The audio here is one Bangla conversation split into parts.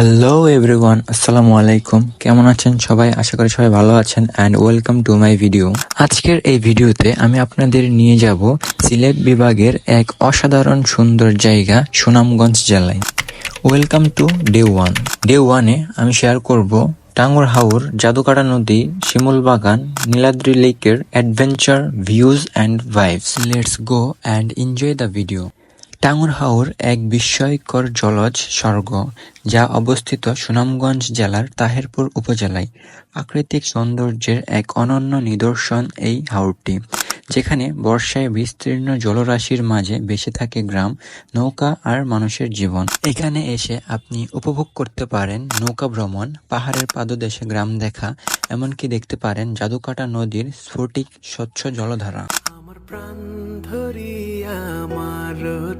হ্যালো এভরিওয়ান আসসালামু আলাইকুম কেমন আছেন সবাই? আশা করি সবাই ভালো আছেন and welcome to my video আজকের এই ভিডিওতে আমি আপনাদের নিয়ে যাব সিলেট বিভাগের এক অসাধারণ সুন্দর জায়গা, সুনামগঞ্জ জেলায়। Welcome to day one day ওয়ানে আমি শেয়ার করব টাঙ্গুর হাউর জাদুকাটা নদী, শিমুল বাগান, নীলাদ্রি লেকের adventure views and vibes let's go and enjoy the video Tanguar Haor এক বিস্ময়কর জলজ স্বর্গ, যা অবস্থিত সুনামগঞ্জ জেলার তাহেরপুর উপজেলায়। প্রাকৃতিক সৌন্দর্যের এক অনন্য নিদর্শন এই হাওরটি যেখানে বর্ষায় বিস্তীর্ণ জলরাশির মাঝে বেঁচে থাকে গ্রাম, নৌকা আর মানুষের জীবন। এখানে এসে আপনি উপভোগ করতে পারেন নৌকা ভ্রমণ, পাহাড়ের পাদদেশে গ্রাম দেখা, এমনকি দেখতে পারেন জাদুকাটা নদীর স্ফটিক স্বচ্ছ জলধারা। আমার প্রাণ ধরি আমার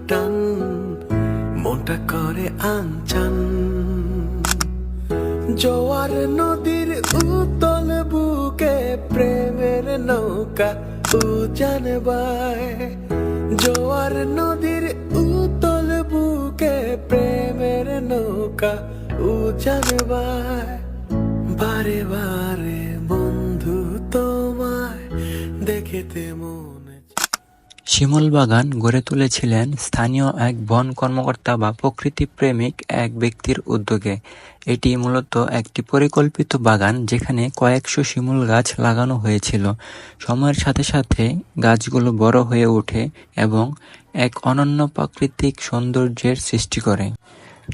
টান মনটা করে আনচান। জোয়ার নদীর উতল বুকে প্রেমের নৌকা উজান বায় জোয়ার নদীর উতল বুকে প্রেমের নৌকা উজান বায় বারে বারে বন্ধু তোমায় দেখেতে মনে শিমুল বাগান গড়ে তুলেছিলেন স্থানীয় এক বন কর্মকর্তা বা প্রকৃতি প্রেমিক এক ব্যক্তির উদ্যোগে। এটি মূলত একটি পরিকল্পিত বাগান যেখানে কয়েকশো শিমুল গাছ লাগানো হয়েছিল। সময়ের সাথে সাথে গাছগুলো বড় হয়ে ওঠে এবং এক অনন্য প্রাকৃতিক সৌন্দর্যের সৃষ্টি করে।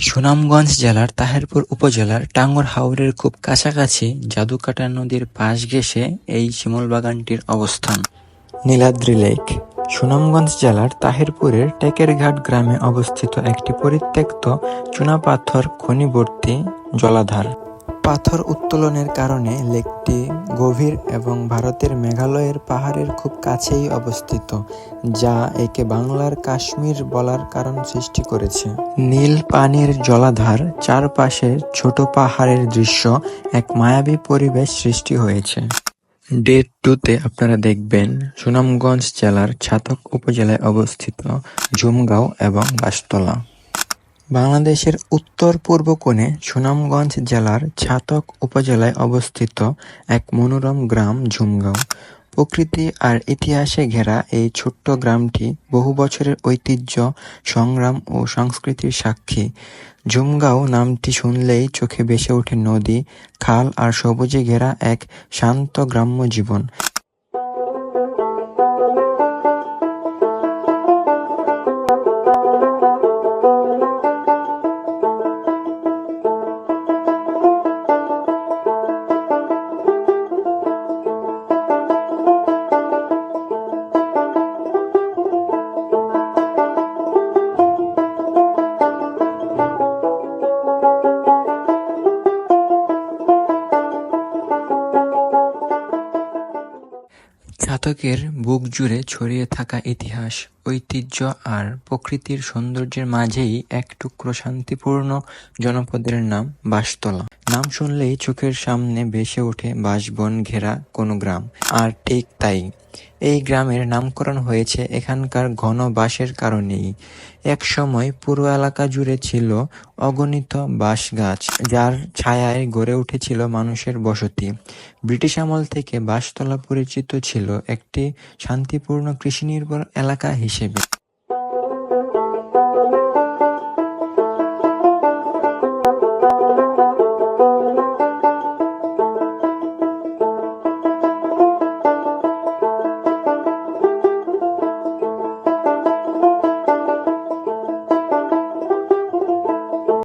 সুনামগঞ্জ জেলার তাহেরপুর উপজেলার টাঙ্গর হাওরের খুব কাছাকাছি জাদুকাটা নদীর পাশ ঘেঁষে এই শিমুল বাগানটির অবস্থান। নীলাদ্রি লেক। সুনামগঞ্জ জেলার তাহিরপুরের টেকেরঘাট গ্রামে অবস্থিত একটি পরিত্যক্ত চুনাপাথর খনিবর্তী জলাধার। পাথর উত্তোলনের কারণে লেকটি গভীর এবং ভারতের মেঘালয়ের পাহাড়ের খুব কাছেই অবস্থিত, যা একে বাংলার কাশ্মীর বলার কারণ সৃষ্টি করেছে। নীল পানির জলাধার চারপাশের ছোট পাহাড়ের দৃশ্য এক মায়াবী পরিবেশ সৃষ্টি হয়েছে। ডে টুতে আপনারা দেখবেন সুনামগঞ্জ জেলার ছাতক উপজেলায় অবস্থিত জুমগাঁও এবং বাসতলা বাংলাদেশের উত্তর পূর্ব কোণে সুনামগঞ্জ জেলার ছাতক উপজেলায় অবস্থিত এক মনোরম গ্রাম ঝুমগাঁও। প্রকৃতি আর ইতিহাসে ঘেরা এই ছোট্ট গ্রামটি বহু বছরের ঐতিহ্য, সংগ্রাম ও সংস্কৃতির সাক্ষী। জুমগাঁও নামটি শুনলেই চোখে ভেসে ওঠে নদী, খাল আর সবুজে ঘেরা এক শান্ত গ্রাম্য জীবন। চাতকের বুক জুড়ে ছড়িয়ে থাকা ইতিহাস, ঐতিহ্য আর প্রকৃতির সৌন্দর্যের মাঝেই এক টুকরো শান্তিপূর্ণ জনপদের নাম বাঁশতলা নাম শুনলেই চোখের সামনে ভেসে ওঠে বাঁশবন ঘেরা কোনো গ্রাম। আর ঠিক তাই। এই গ্রামের নামকরণ হয়েছে এখানকার ঘন বাঁশের কারণেই। এক সময় পুরো এলাকা জুড়ে ছিল অগণিত বাঁশ গাছ যার ছায়ায় গড়ে উঠেছিল মানুষের বসতি। ব্রিটিশ আমল থেকে বাঁশতলা পরিচিত ছিল একটি শান্তিপূর্ণ কৃষিনির্ভর এলাকা হিসেবে।